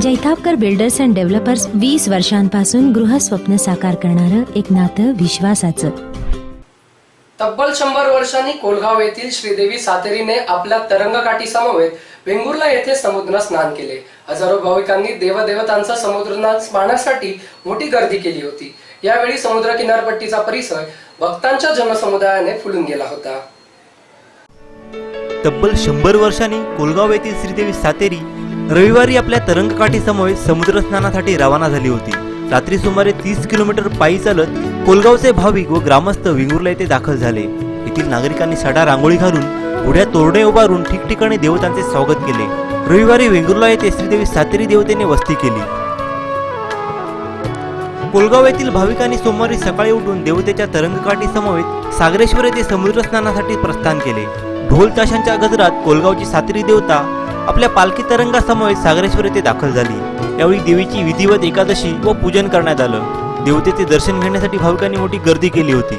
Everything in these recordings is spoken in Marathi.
जैतापकर बिल्डर्स अँड डेव्हलपर्स वीस वर्षांपासून गृहस्वप्न साकार करणारं एक नातं विश्वासाचं. तब्बल शंभर वर्षांनी कोलगाव येथील श्रीदेवी सातेरीने आपल्या तरंगकाठी समवेत वेंगुर्ला येथे समुद्र स्नान केले. हजारो भाविकांनी देवदेवतांचा समुद्र स्नान पाहण्यासाठी मोठी गर्दी केली होती. यावेळी समुद्र किनारपट्टीचा परिसर भक्तांच्या जनसमुदायाने फुलून गेला होता. तब्बल शंभर वर्षांनी कोलगाव येथील श्रीदेवी सातेरी रविवारी आपल्या तरंगकाठीसमोर समुद्र स्नानासाठी रवाना झाली होती. रात्री सुमारे तीस किलोमीटर पायी चालत कोलगावचे भाविक व ग्रामस्थ विंगुर्ला येथे दाखल झाले. येथील नागरिकांनी सडा रांगोळी घालून उड्या तोरणे उभारून ठिकठिकाणी देवतांचे स्वागत केले. रविवारी वेंगुर्ला येथे श्रीदेवी सातेरी देवतेने वस्ती केली. कोलगाव येथील भाविकांनी सोमवारी सकाळी उठून देवतेच्या तरंगकाठी समवेत सागरेश्वर येथे समुद्र स्नानासाठी प्रस्थान केले. ढोल ताशांच्या गजरात कोलगावची सातेरी देवता आपल्या पालखी तरंगासमवेत सागरेश्वर येथे दाखल झाली. यावेळी देवीची विधिवत एकादशी व पूजन करण्यात आलं. देवतेचे दर्शन घेण्यासाठी भाविकांनी मोठी गर्दी केली होती.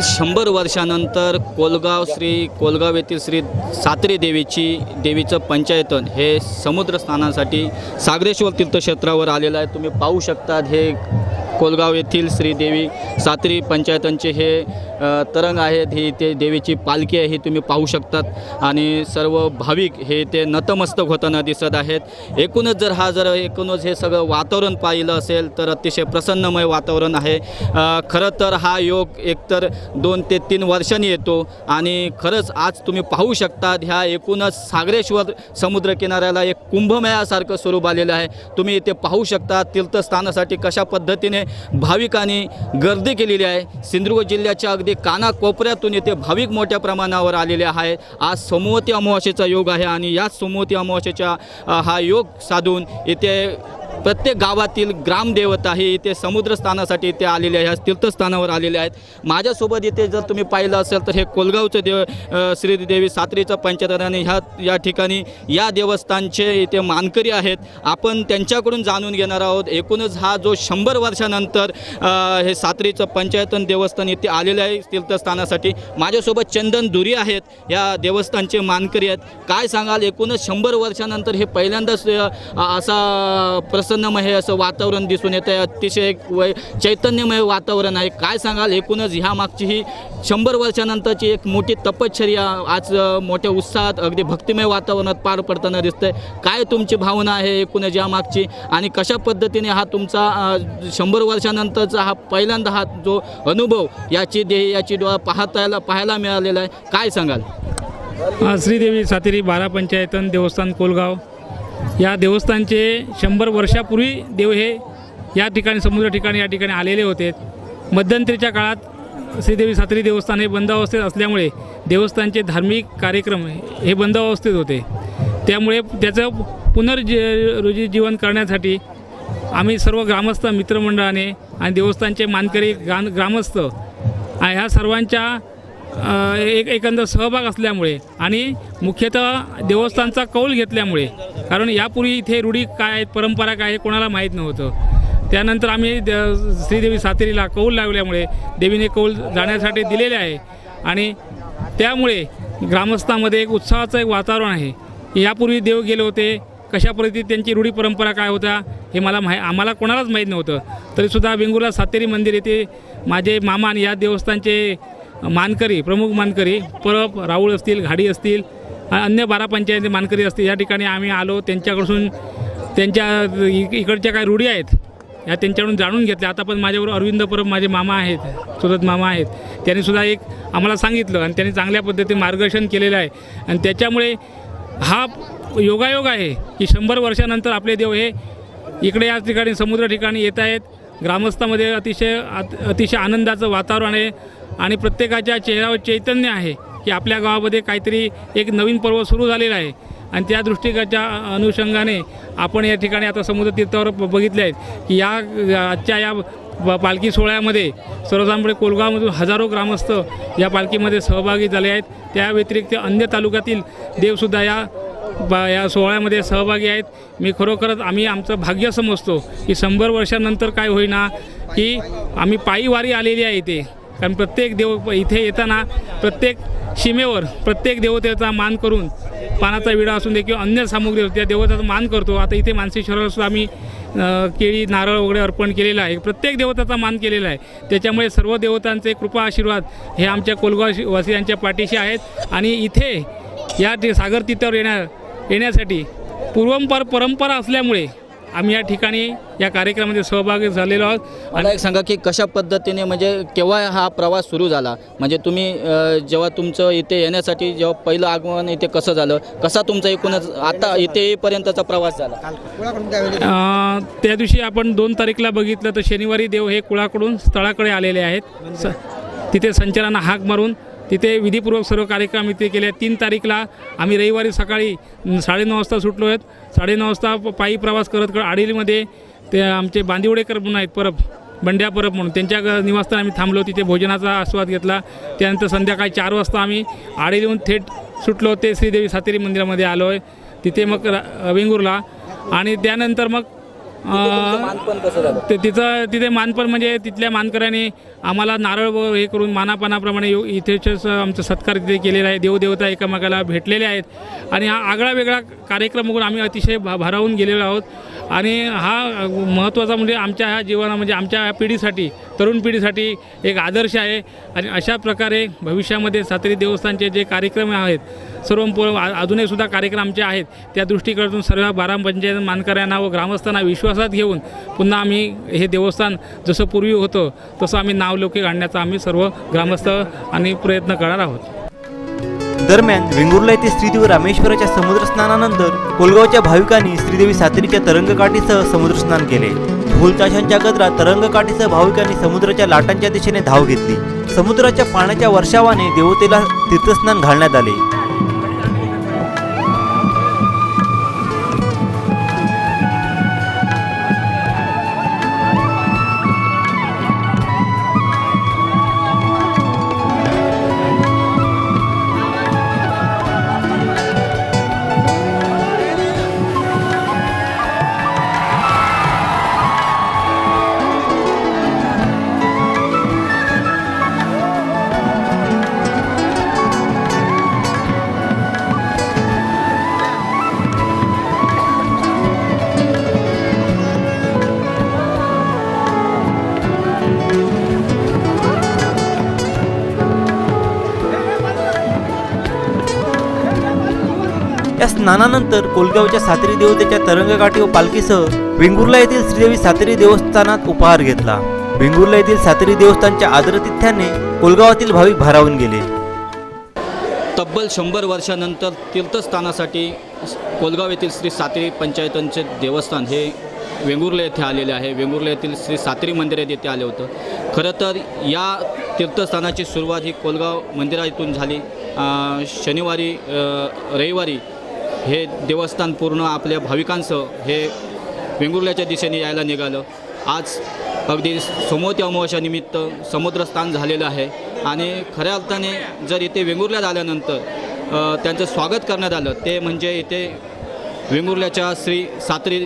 तब्बल शंभर वर्षानंतर कोलगाव श्री कोलगाव येथील श्री सातरे देवीची देवीचं पंचायतन हे समुद्र स्नानासाठी सागरेश्वर तीर्थक्षेत्रावर आलेलं आहे. तुम्ही पाहू शकतात हे कोलगाव येथील श्रीदेवी सात्री पंचायतांचे हे तरंग आहेत. ही ते देवीची पालखी आहे ही तुम्ही पाहू शकतात. आणि सर्व भाविक हे ते नतमस्तक होताना दिसत आहेत. एकूणच जर हा जर एकूणच हे सगळं वातावरण पाहिलं असेल तर अतिशय प्रसन्नमय वातावरण आहे. खरं तर हा योग एकतर दोन ते तीन वर्षांनी येतो. आणि खरंच आज तुम्ही पाहू शकतात ह्या एकूणच सागरेश्वर समुद्रकिनाऱ्याला एक कुंभमेळ्यासारखं स्वरूप आलेलं आहे. तुम्ही इथे पाहू शकता तीर्थस्थानासाठी कशा पद्धतीने भाविकांनी गर्दी केलेली आहे. सिंधुदुर्ग जिल्ह्याच्या अगदी कानाकोपऱ्यातून येथे भाविक मोठ्या प्रमाणावर आलेले आहेत आज सोमवती अमावास्येचा योग आहे आणि याच सोमवती अमावास्येच्या हा योग साधून येथे प्रत्येक गावातील ग्रामदेवता हे इथे समुद्रस्थानासाठी इथे आलेले आहे ह्या तीर्थस्थानावर आलेले आहेत. माझ्यासोबत इथे जर तुम्ही पाहिलं असेल तर हे कोलगावचं देव श्रीदेवी सात्रीचं पंचतराने आणि ह्या या ठिकाणी या देवस्थानचे इथे मानकरी आहेत. आपण त्यांच्याकडून जाणून घेणार आहोत. एकूणच हा जो शंभर वर्षानंतर हे सात्रीचं पंचायतन देवस्थान इथे आलेलं आहे तीर्थस्थानासाठी. माझ्यासोबत चंदन दुरी आहेत या देवस्थानचे मानकरी आहेत. काय सांगाल? एकूणच शंभर वर्षानंतर हे पहिल्यांदाच असा प्रसन्नमय असं वातावरण दिसून येतं आहे अतिशय एक वै चैतन्यमय वातावरण आहे. काय सांगाल? एकूणच ह्या मागची ही शंभर वर्षानंतरची एक मोठी तपश्चर्या आज मोठ्या उत्साहात अगदी भक्तिमय वातावरणात पार पडताना दिसतंय. काय तुमची भावना आहे एकूणच या मागची? आणि कशा पद्धतीने हा तुमचा शंभर वर्षानंतरचा हा पहिल्यांदा हा जो अनुभव याची देह याची डोळा पाहतायला पाहायला मिळालेला आहे. काय सांगाल? श्रीदेवी सातेरी बारा पंचायतन देवस्थान कोलगाव. या देवस्थानचे शंभर वर्षापूर्वी देव हे या ठिकाणी समुद्र ठिकाणी या ठिकाणी आलेले होते. मध्यंतरीच्या काळात श्रीदेवी सात्री देवस्थान हे बंद अवस्थेत असल्यामुळे देवस्थानचे धार्मिक कार्यक्रम हे बंद अवस्थेत होते. त्यामुळे त्याचं पुनर्जी रुजी जीवन करण्यासाठी आम्ही सर्व ग्रामस्थ मित्रमंडळाने आणि देवस्थानचे मानकरी ग्राम ग्रामस्थ ह्या सर्वांच्या एक एकंदर सहभाग असल्यामुळे आणि मुख्यतः देवस्थानचा कौल घेतल्यामुळे कारण यापूर्वी इथे रूढी काय आहेत परंपरा काय आहे कोणाला माहीत नव्हतं. त्यानंतर आम्ही द- श्रीदेवी सातेरीला कौल लावल्यामुळे देवीने कौल जाण्यासाठी दिलेले आहे. आणि त्यामुळे ग्रामस्थामध्ये एक उत्साहाचं एक वातावरण आहे. यापूर्वी देव गेले होते कशा पद्धतीत त्यांची रूढी परंपरा काय होत्या हे मला माहि आम्हाला कोणालाच माहीत नव्हतं. तरीसुद्धा वेंगुर्ला सातेरी मंदिर येथे माझे मामा आणि या देवस्थानचे मानकरी प्रमुख मानकरी परब राऊळ असतील घाडी असतील अन्य बारा पंचायती मानकरी असते या ठिकाणी आम्ही आलो त्यांच्याकडून त्यांच्या इक- इकडच्या काय रूढी आहेत ह्या त्यांच्याकडून जाणून घेतल्या आता पण माझ्याबरोबर अरविंद परब माझे मामा आहेत सुरत मामा आहेत. त्यांनी सुद्धा एक आम्हाला सांगितलं आणि त्यांनी चांगल्या पद्धतीने मार्गदर्शन केलेलं आहे. आणि त्याच्यामुळे हा योगायोग आहे की शंभर वर्षानंतर आपले देव हे इकडे या ठिकाणी समुद्र ठिकाणी येत आहेत. ग्रामस्थामध्ये अतिशय अत- अतिशय आनंदाचं वातावरण आहे आणि प्रत्येकाच्या चेहऱ्यावर चैतन्य आहे. की आपल्या गावामध्ये काहीतरी एक नवीन पर्व सुरू झालेला आहे. आणि त्या दृष्टिकोनाच्या अनुषंगाने आपण या ठिकाणी आता समुद्र तीर्थावर बघितले आहेत की या आजच्या या पालखी सोहळ्यामध्ये सर्वसाधारणपणे कोलगावमधून हजारो ग्रामस्थ या पालखीमध्ये सहभागी झाले आहेत. त्या व्यतिरिक्त अन्य तालुक्यातील देवसुद्धा या बा या सोहळ्यामध्ये सहभागी आहेत. मी खरोखरच आम्ही आमचं भाग्य समजतो की शंभर वर्षानंतर काय होईना की आम्ही पायी वारी आलेली आहे इथे. कारण प्रत्येक देव इथे येताना प्रत्येक सीमेवर प्रत्येक देवतेचा मान करून पानाचा विडा असून दे किंवा अन्य सामुग्री त्या देवताचा मान करतो. आता इथे मानसेश्वरावर सुद्धा आम्ही केळी नारळ वगैरे अर्पण केलेलं आहे. प्रत्येक देवताचा मान केलेला आहे. त्याच्यामुळे सर्व देवतांचे कृपा आशीर्वाद हे आमच्या कोलगाव वासियांच्या पाठीशी आहेत. आणि इथे या सागर तिथावर येण्या येण्यासाठी पूर्वंपर परंपरा असल्यामुळे आम्ही या ठिकाणी या कार्यक्रमामध्ये सहभागी झालेलो आहोत. मला एक सांगा की कशा पद्धतीने म्हणजे केव्हा हा प्रवास सुरू झाला? म्हणजे तुम्ही जेव्हा तुमचं इथे येण्यासाठी जेव्हा पहिलं आगमन इथे कसं झालं? कसा तुमचा एकूणच आता इथे येईपर्यंतचा प्रवास झाला? त्या दिवशी आपण दोन तारीखला बघितलं तर शनिवारी देव हे कुळाकडून स्थळाकडे आलेले आहेत. तिथे संचारांना हाक मारून तिथे विधीपूर्वक सर्व कार्यक्रम इथे केले. तीन तारीखला आम्ही रविवारी सकाळी साडेनऊ वाजता सुटलो आहेत. साडेनऊ वाजता प- पायी प्रवास करत करत आडिलीमध्ये ते आमचे बांदिवडेकर म्हणून आहेत परब बंड्या परब म्हणून. त्यांच्या निवासस्थान आम्ही थांबलो. तिथे भोजनाचा आस्वाद घेतला. त्यानंतर संध्याकाळी चार वाजता आम्ही आडिलीहून थेट सुटलो. ते श्रीदेवी सातेरी मंदिरामध्ये आलो आहे तिथे मग रा- वेंगुर्ला. आणि त्यानंतर मग मानपण कसं झालं? ते तिथं तिथे मानपण म्हणजे तिथल्या मानकऱ्यांनी आम्हाला नारळ व हे करून मानापानाप्रमाणे येऊ- इथेच आमचा सत्कार तिथे केलेला आहे. देवदेवता एकमेकाला भेटलेले आहेत. आणि हा आगळा वेगळा कार्यक्रम बघून आम्ही अतिशय भा भारावून गेलेलो आहोत. आणि हा महत्त्वाचा म्हणजे आमच्या ह्या जीवना म्हणजे आमच्या ह्या पिढीसाठी तरुण पिढीसाठी एक आदर्श आहे. आणि अशा प्रकारे भविष्यामध्ये सातेरी देवस्थानचे जे कार्यक्रम आहेत सर्व प- कार्यक्रम आमचे आहेत त्या दृष्टीकडून सर्व बारा पंचायत मानकऱ्यांना व ग्रामस्थांना विश्वासात घेऊन पुन्हा आम्ही हे देवस्थान जसं पूर्वी होतं तसं आम्ही नावलौकिक आणण्याचा आम्ही सर्व ग्रामस्थ आणि प्रयत्न करणार आहोत. दरम्यान वेंगुर्ला येथे श्रीदेवी रामेश्वराच्या समुद्र स्नानानंतर कोलगावच्या भाविकांनी श्रीदेवी सातेरीच्या तरंगकाठीसह समुद्र स्नान केले ढोलताशांच्या गजरात तरंगकाठीसह भाविकांनी समुद्राच्या लाटांच्या दिशेने धाव घेतली. समुद्राच्या पाण्याच्या वर्षावाने देवतेला तीर्थस्नान घालण्यात आले. स्नानानंतर कोलगावच्या सातेरी देवतेच्या तरंगकाठी व पालखीसह वेंगुर्ला येथील श्रीदेवी सातेरी देवस्थानात उपहार घेतला. वेंगुर्ला येथील सातेरी देवस्थानच्या आदरातिथ्याने कोलगावातील भाविक भारावून गेले. तब्बल शंभर वर्षानंतर तीर्थस्थानासाठी कोलगाव येथील श्री सातेरी पंचायतांचे देवस्थान हे वेंगुर्ला येथे आलेले आहे. वेंगुर्ला येथील श्री सातेरी मंदिरात येथे आले होतं. खरं तर या तीर्थस्थानाची सुरुवात ही कोलगाव मंदिरातून झाली. शनिवारी रविवारी हे देवस्थान पूर्ण आपल्या भाविकांसह हे वेंगुर्ल्याच्या दिशेने यायला निघालं. आज अगदी सोमवती अमावस्यानिमित्त समुद्रस्थान झालेलं आहे आणि खऱ्या अर्थाने जर इथे वेंगुर्ल्यात आल्यानंतर त्यांचं स्वागत करण्यात आलं ते म्हणजे इथे वेंगुर्ल्याच्या श्री सात्री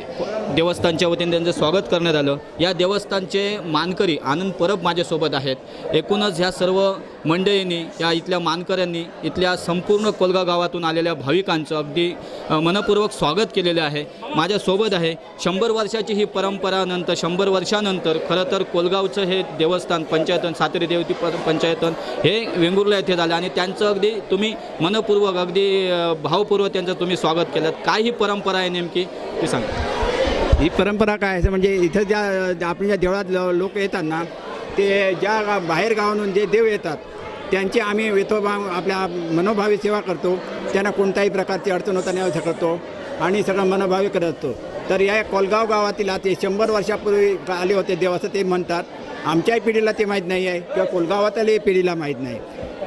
देवस्थानच्या वतीने त्यांचं स्वागत करण्यात आलं. या देवस्थानचे मानकरी आनंद परब माझ्यासोबत आहेत. एकूणच ह्या सर्व मंडळींनी या इथल्या मानकऱ्यांनी इथल्या संपूर्ण कोलगाव गावातून आलेल्या भाविकांचं अगदी मनपूर्वक स्वागत केलेलं आहे. माझ्यासोबत आहे शंभर वर्षाची ही परंपरा नंतर शंभर वर्षानंतर खरं तर कोलगावचं हे देवस्थान पंचायतन सातेरी देवती प पंचायतन हे वेंगुर्ला येथे झालं आणि त्यांचं अगदी तुम्ही मनपूर्वक अगदी भावपूर्वक त्यांचं तुम्ही स्वागत केलं. काय ही परंपरा आहे नेमकी ते सांगा. ही परंपरा काय आहे? म्हणजे इथं ज्या आपण आपल्या ज्या देवळात लोक येतात ना ते ज्या बाहेर गावातून जे देव येतात त्यांची आम्ही वेतोभाव आपल्या मनोभावी सेवा करतो. त्यांना कोणत्याही प्रकारची अडचण होता नाही करतो. आणि सगळं मनोभावी करत. असतो तर या कोलगाव गावातील आता शंभर वर्षापूर्वी आले होते देव असं ते म्हणतात. आमच्याही पिढीला ते माहीत नाही आहे किंवा कोलगावातल्याही पिढीला माहीत नाही.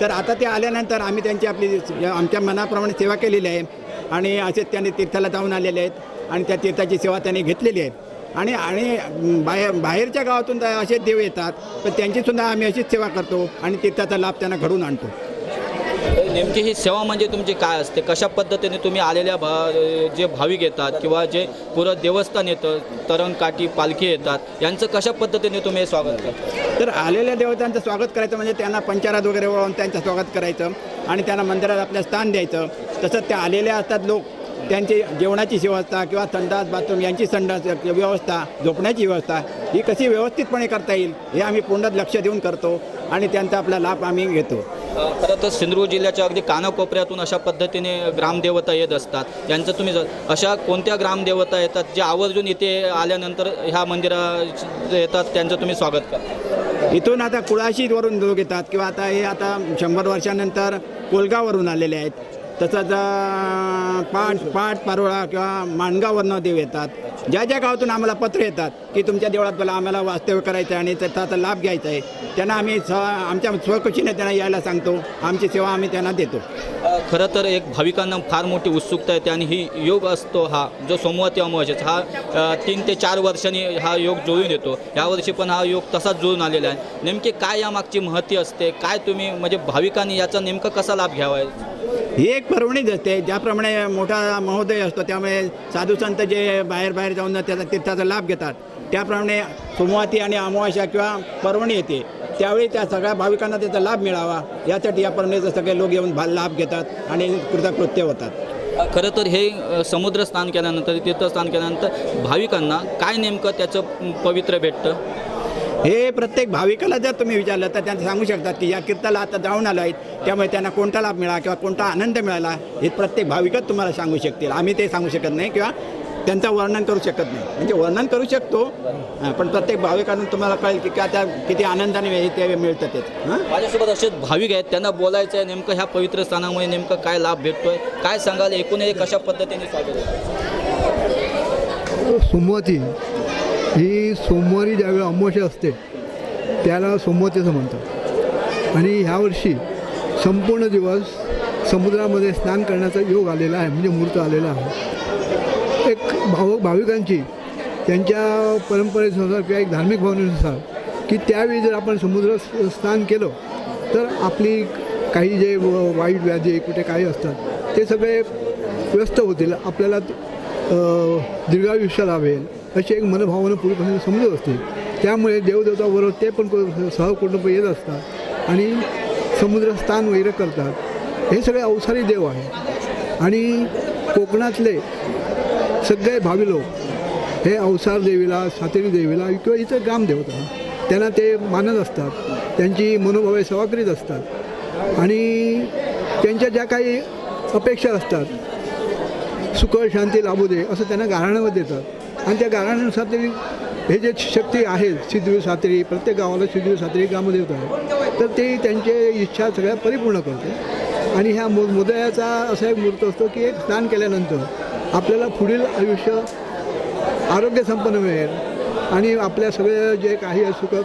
तर आता ते आल्यानंतर आम्ही त्यांची आपली आमच्या मनाप्रमाणे सेवा केलेली आहे. आणि असे त्यांनी तीर्थाला जाऊन आलेले आहेत. आणि त्या तीर्थाची सेवा त्यांनी घेतलेली आहे. आणि आणि बाहेर बाहेरच्या गावातून तर असे देव येतात पण त्यांचीसुद्धा आम्ही अशीच सेवा करतो आणि तीर्थाचा लाभ त्यांना घडून आणतो. नेमकी ही सेवा म्हणजे तुमची काय असते? कशा पद्धतीने तुम्ही आलेल्या भा जे भाविक येतात किंवा जे पुरं देवस्थान येतं तरंग काठी पालखी येतात यांचं कशा पद्धतीने तुम्ही हे स्वागत करता? तर आलेल्या देवतांचं स्वागत करायचं म्हणजे त्यांना पंचारात वगैरे वळून त्यांचं स्वागत करायचं आणि त्यांना मंदिरात आपल्या स्थान द्यायचं. तसंच त्या आलेल्या असतात लोक त्यांची जेवणाची व्यवस्था किंवा संडास बाथरूम यांची संडास व्यवस्था झोपण्याची व्यवस्था ही कशी व्यवस्थितपणे करता येईल हे आम्ही पूर्ण लक्ष देऊन करतो आणि त्यांचा आपला लाभ आम्ही घेतो. खरं तर सिंधुदुर्ग जिल्ह्याच्या अगदी कानाकोपऱ्यातून अशा पद्धतीने ग्रामदेवता येत असतात. यांचं तुम्ही अशा कोणत्या ग्रामदेवता येतात? जे आवर्जून इथे आल्यानंतर ह्या मंदिरात येतात त्यांचं तुम्ही स्वागत करा. इथून आता कुळाशीवरून लोक येतात किंवा आता हे आता शंभर वर्षानंतर कोलगाववरून आलेले आहेत. तसंच पाठ पाठ पारोळा किंवा माणगाववरनं देव येतात. ज्या ज्या गावातून आम्हाला पत्र येतात की तुमच्या देवळात बोला आम्हाला वास्तव्य करायचं आहे आणि त्याचा लाभ घ्यायचा आहे त्यांना आम्ही स आमच्या स्वखुशीने त्यांना यायला सांगतो. आमची सेवा आम्ही त्यांना देतो. खरं तर एक भाविकांना फार मोठी उत्सुकता येते आणि ही योग असतो हा जो सोमवती अमावस्याचा हा तीन ते चार वर्षांनी हा योग जुळून येतो. यावर्षी पण हा योग तसाच जुळून आलेला आहे. नेमकी काय यामागची महती असते? काय तुम्ही म्हणजे भाविकांनी याचा नेमका कसा लाभ घ्यावा? आहे ही एक पर्वणीच असते ज्याप्रमाणे मोठा महोदय असतो त्यामुळे साधू संत जे बाहेर बाहेर जाऊन त्याचा तीर्थाचा लाभ घेतात त्याप्रमाणे सोमवाती आणि अमावास्या किंवा पर्वणी येते त्यावेळी त्या सगळ्या भाविकांना त्याचा लाभ मिळावा यासाठी या पर्वणीचा सगळे लोक येऊन भा- लाभ घेतात आणि कृतकृत्य होतात. खरं तर हे समुद्र स्नान केल्यानंतर तीर्थस्नान केल्यानंतर भाविकांना काय नेमकं त्याचं पवित्र भेटतं? हे प्रत्येक भाविकाला जर तुम्ही विचारलं तर त्यांना सांगू शकतात की या कीर्तनाला आता जाऊन आलो आहेत. त्यामुळे त्यांना कोणता लाभ मिळाला किंवा कोणता आनंद मिळाला हे प्रत्येक भाविकच तुम्हाला सांगू शकतील. आम्ही ते सांगू शकत नाही किंवा त्यांचं वर्णन करू शकत नाही. म्हणजे वर्णन करू शकतो पण प्रत्येक भाविकांना तुम्हाला कळेल की काय त्या किती आनंदाने ते मिळतं ते. हां? माझ्यासोबत असे भाविक आहेत त्यांना बोलायचं आहे नेमकं ह्या पवित्र स्थानामुळे नेमकं काय लाभ भेटतोय काय सांगाल एकूण हे कशा पद्धतीने स्वागत होतं? ही सोमवारी ज्यावेळी अमावस्या असते त्याला सोमवतीचं म्हणतात. आणि ह्यावर्षी संपूर्ण दिवस समुद्रामध्ये स्नान करण्याचा योग आलेला आहे म्हणजे मुहूर्त आलेला आहे. एक भाव भाविकांची त्यांच्या परंपरेनुसार किंवा एक धार्मिक भावनेनुसार की त्यावेळी जर आपण समुद्र स्नान केलं तर आपली काही जे वाईट व्याधी कुठे काही असतात ते सगळे व्यस्त होतील. आपल्याला दीर्घायुष्य लाभेल. अशी एक मनभावना पूर्वीपासून समजत असते. त्यामुळे देवदेवताबरोबर ते पण को- सहकुटुंब येत असतात आणि समुद्र स्थान वगैरे करतात. हे सगळे अवसारी देव आहे आणि कोकणातले सगळे भावी लोक हे अवसार देवीला सातेरी देवीला किंवा इतर ग्रामदेवता त्यांना ते मानत असतात. त्यांची मनोभावे सेवा करीत असतात. आणि त्यांच्या ज्या काही अपेक्षा असतात सुख शांती लाभू दे असं त्यांना गाराण्यामध्ये देतात. आणि त्या गाराण्यानुसार तरी हे जे शक्ती आहे सिद्धवी सातेरी प्रत्येक गावाला सिद्धवी सातेरी ग्रामदेवता आहे तर ते त्यांचे इच्छा सगळ्या परिपूर्ण करते. आणि ह्या मु मुदयाचा असा एक मूर्त असतो की एक स्नान केल्यानंतर आपल्याला पुढील आयुष्य आरोग्य संपन्न मिळेल. आणि आपल्या सगळे जे काही आहे सुख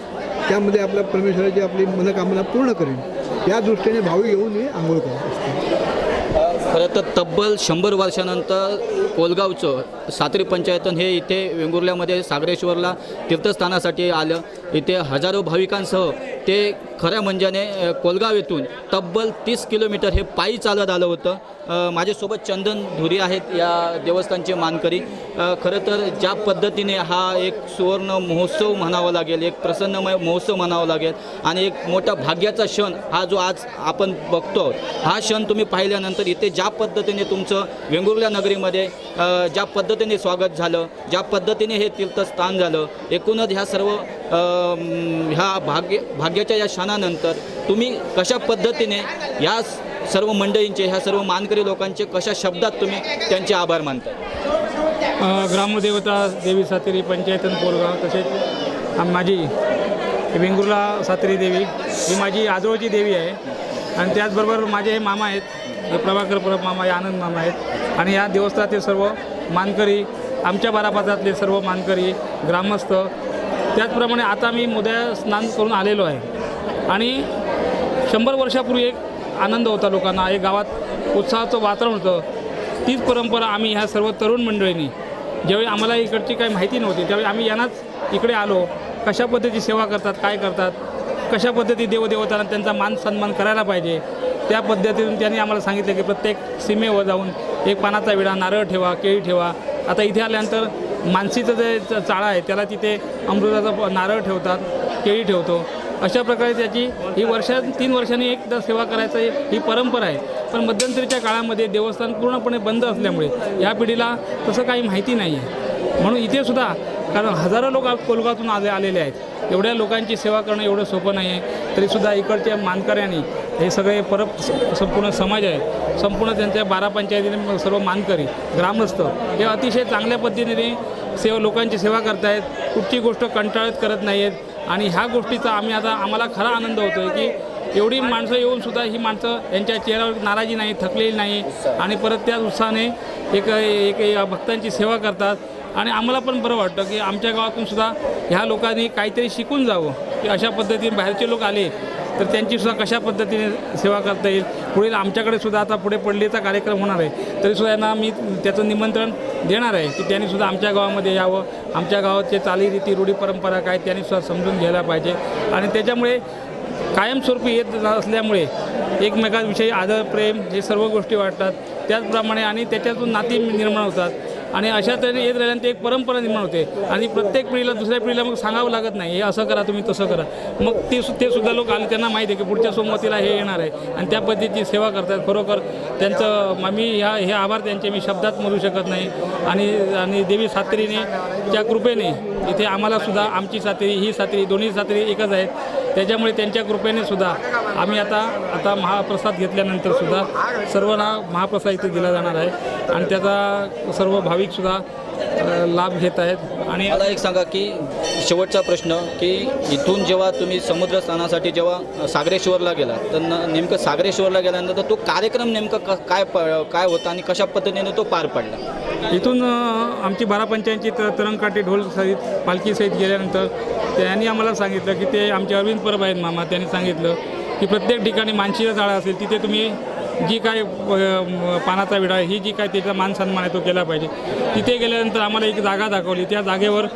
त्यामध्ये आपल्या परमेश्वराची आपली मनोकामना पूर्ण करेल या दृष्टीने भाविक येऊन मी आंघोळ करत असतो. खरं तर तब्बल शंभर वर्षानंतर कोलगावचं सातरी पंचायतन हे इथे वेंगुर्ल्यामध्ये सागरेश्वरला तीर्थस्थानासाठी आलं. इथे हजारो भाविकांसह ते खऱ्या म्हणजाने कोलगाव येथून तब्बल तीस किलोमीटर हे पायी चालत आलं होतं. माझ्यासोबत चंदन धुरी आहेत या देवस्थानचे मानकरी. खरं तर ज्या पद्धतीने हा एक सुवर्ण महोत्सव म्हणावा लागेल एक प्रसन्नमय महोत्सव म्हणावा लागेल आणि एक मोठा भाग्याचा क्षण हा जो आज आपण बघतो हा क्षण तुम्ही पाहिल्यानंतर इथे ज्या पद्धतीने तुमचं वेंगुर्ल्या नगरीमध्ये ज्या पद्धतीने स्वागत झालं ज्या पद्धतीने हे तीर्थस्थान झालं एकूणच ह्या सर्व ह्या भाग्य भाग्याच्या या क्षणानंतर तुम्ही कशा पद्धतीने या सर्व मंडळींचे ह्या सर्व मानकरी लोकांचे कशा शब्दात तुम्ही त्यांचे आभार मानता? ग्रामदेवता देवी सातेरी पंचायतन पोरगाव तसेच माझी वेंगुर्ला सातेरी देवी ही माझी आजोळची देवी आहे. आणि त्याचबरोबर माझे हे मामा आहेत हे प्रभाकर परब मामा हे आनंद मामा आहेत. आणि या देवस्थानातील सर्व मानकरी आमच्या बारापात्रातले सर्व मानकरी ग्रामस्थ त्याचप्रमाणे आता मी मोद्या स्नान करून आलेलो आहे. आणि शंभर वर्षापूर्वी एक आनंद होता लोकांना एक गावात उत्साहाचं वातावरण होतं. तीच परंपरा आम्ही ह्या सर्व तरुण मंडळींनी ज्यावेळी आम्हाला इकडची काही माहिती नव्हती त्यावेळी आम्ही यांनाच इकडे आलो. कशा पद्धतीची सेवा करतात काय करतात कशा पद्धती देवदेवतांना त्यांचा मान सन्मान करायला पाहिजे त्या पद्धतीतून त्यांनी आम्हाला सांगितलं की प्रत्येक सीमेवर जाऊन एक पानाचा विडा नारळ ठेवा केळी ठेवा. आता इथे आल्यानंतर मानसीचं जे चाळा आहे त्याला तिथे अमृताचा नारळ ठेवतात केळी ठेवतो. अशा प्रकारे त्याची ही वर्षा तीन वर्षांनी एकदा सेवा करायचं ही- ही परंपरा आहे. पण मध्यंतरीच्या काळामध्ये देवस्थान पूर्णपणे बंद असल्यामुळे या पिढीला तसं काही माहिती नाही आहे. म्हणून इथे सुद्धा कारण हजारो लोक कोलकातून कोलगातून आले आलेले आहेत. एवढ्या लोकांची सेवा करणं एवढं सोपं नाही आहे. तरीसुद्धा इकडच्या मानकऱ्यांनी हे सगळे परत स- संपूर्ण समाज आहे. संपूर्ण त्यांच्या बारा पंचायतीने सर्व मानकरी ग्रामस्थ हे अतिशय चांगल्या पद्धतीने सेवा लोकांची सेवा करतायत. कुठची गोष्ट कंटाळत करत नाही आहेत आणि ह्या गोष्टीचा आम्ही आता आम्हाला खरा आनंद होतो आहे की एवढी माणसं येऊन सुद्धा ही माणसं यांच्या चेहऱ्यावर नाराजी नाही थकलेली नाही. आणि परत त्या उत्साहाने एक एक एक भक्तांची सेवा करतात. आणि आम्हाला पण बरं वाटतं की आमच्या गावातून सुद्धा ह्या लोकांनी काहीतरी शिकून जावं. की अशा पद्धतीने बाहेरचे लोक आले तर त्यांची सुद्धा कशा पद्धतीने सेवा करता येईल? पुढील आमच्याकडे सुद्धा आता पुढे पडलीचा कार्यक्रम होणार आहे. तरीसुद्धा यांना मी त्याचं निमंत्रण देणार आहे की त्यांनी सुद्धा आमच्या गावामध्ये यावं. आमच्या गावाचे चालीरीती रूढी परंपरा काय त्यांनी सुद्धा समजून घ्यायला पाहिजे. आणि त्याच्यामुळे कायमस्वरूपी येत असल्यामुळे एकमेकांविषयी आदर प्रेम हे सर्व गोष्टी वाटतात त्याचप्रमाणे आणि त्याच्यातून नाती निर्माण होतात. आणि अशा तऱ्हेने येत राहिल्यानंतर एक परंपरा निर्माण होते. आणि प्रत्येक पिढीला दुसऱ्या पिढीला मग सांगावं लागत नाही. हे असं करा तुम्ही तसं करा. मग ते ते सुद्धा लोक आले त्यांना माहिती आहे की पुढच्या सोमवतीला हे येणार आहे. आणि त्या पद्धतीची सेवा करतात. खरोखर त्यांचं मी ह्या हे आभार त्यांचे. मी शब्दात म्हणू शकत नाही. आणि आणि देवी सातरीने त्या कृपेने इथे आम्हाला सुद्धा आमची सातरी ही सातरी दोन्ही सातरी एकच आहेत. त्याच्यामुळे त्यांच्या कृपेने सुद्धा आम्ही आता आता महाप्रसाद घेतल्यानंतर सुद्धा सर्वांना महाप्रसाद इथे दिला जाणार आहे. आणि त्याचा सर्व भाविकसुद्धा लाभ घेत आहेत. आणि मला एक सांगा की शेवटचा प्रश्न की इथून जेव्हा तुम्ही समुद्र स्नानासाठी जेव्हा सागरेश्वरला गेला तर नेमकं सागरेश्वरला गेल्यानंतर तो कार्यक्रम नेमका क- काय प काय होता आणि कशा पद्धतीने तो पार पडला? इथून आमची बारा पंचायतची तरंगकाठी ढोल सहित पालखी सहित गेल्यानंतर त्यांनी आम्हाला सांगितलं की ते आमचे अरविंद परब आहेत मामा त्यांनी सांगितलं की प्रत्येक ठिकाणी मानशीचा जाळा असेल तिथे तुम्ही जी काय पानाचा विडा आहे ही जी काय त्याचा मान सन्मान आहे तो केला पाहिजे. तिथे गेल्यानंतर आम्हाला एक जागा दाखवली. त्या जागेवर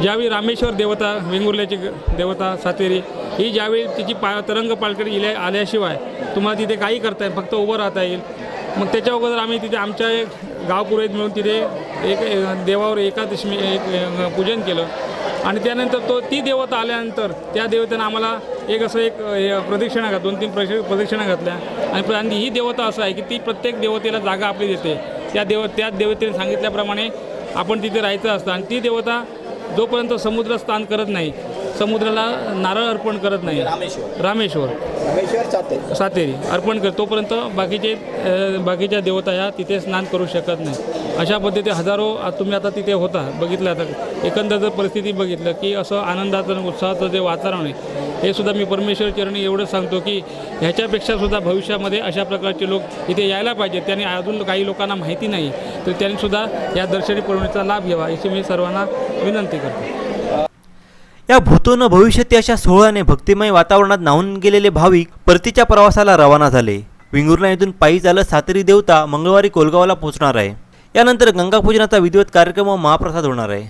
ज्यावेळी रामेश्वर देवता वेंगुर्ल्याची देवता सातेरी ही ज्यावेळी तिची पा तरंग पालकडे इल्या आल्याशिवाय तुम्हाला तिथे काही करता येईल फक्त उभं राहता येईल. मग त्याच्या अगोदर आम्ही तिथे आमच्या एक गाव मिळून तिथे एक देवावर एकादशमी एक पूजन केलं. आणि त्यानंतर तो ती देवता आल्यानंतर त्या देवतेनं आम्हाला एक असं एक प्रदक्षिणा घात दोन तीन प्रश प्रदक्षिणा घातल्या. आणि आणि ही देवता असं आहे की ती प्रत्येक देवतेला जागा आपली देते. त्या देव त्या देवतेने सांगितल्याप्रमाणे आपण तिथे राहायचं असतं. आणि ती देवता जोपर्यंत समुद्र स्नान करत नाही समुद्राला नारळ अर्पण करत नाही. रामेश्वर. रामेश्वर. रामेश्वर साते सातेरी अर्पण कर तोपर्यंत बाकीचे बाकीच्या देवता ह्या तिथे स्नान करू शकत नाही. अशा पद्धती हजारो तुम्ही आता तिथे होता बघितलं आता. एकंदर जर परिस्थिती बघितलं की असं आनंदाचं उत्साहाचं जे वातावरण आहे हे सुद्धा मी परमेश्वर चरणी एवढंच सांगतो की ह्याच्यापेक्षा सुद्धा भविष्यामध्ये अशा प्रकारचे लोक इथे यायला पाहिजेत. त्यांनी अजून काही लोकांना माहिती नाही तर त्यांनी सुद्धा या दर्शनी परवणीचा लाभ घ्यावा याची मी सर्वांना विनंती करतो. या भूतोन भविष्यती अशा सोहळ्याने भक्तिमय वातावरणात नाहून गेलेले भाविक परतीच्या प्रवासाला रवाना झाले. विंगुर्ला येथून पायी चालत सातेरी देवता मंगळवारी कोलगावला पोहोचणार आहे. यानंतर गंगापूजनाचा विधिवत कार्यक्रम व महाप्रसाद होणार आहे.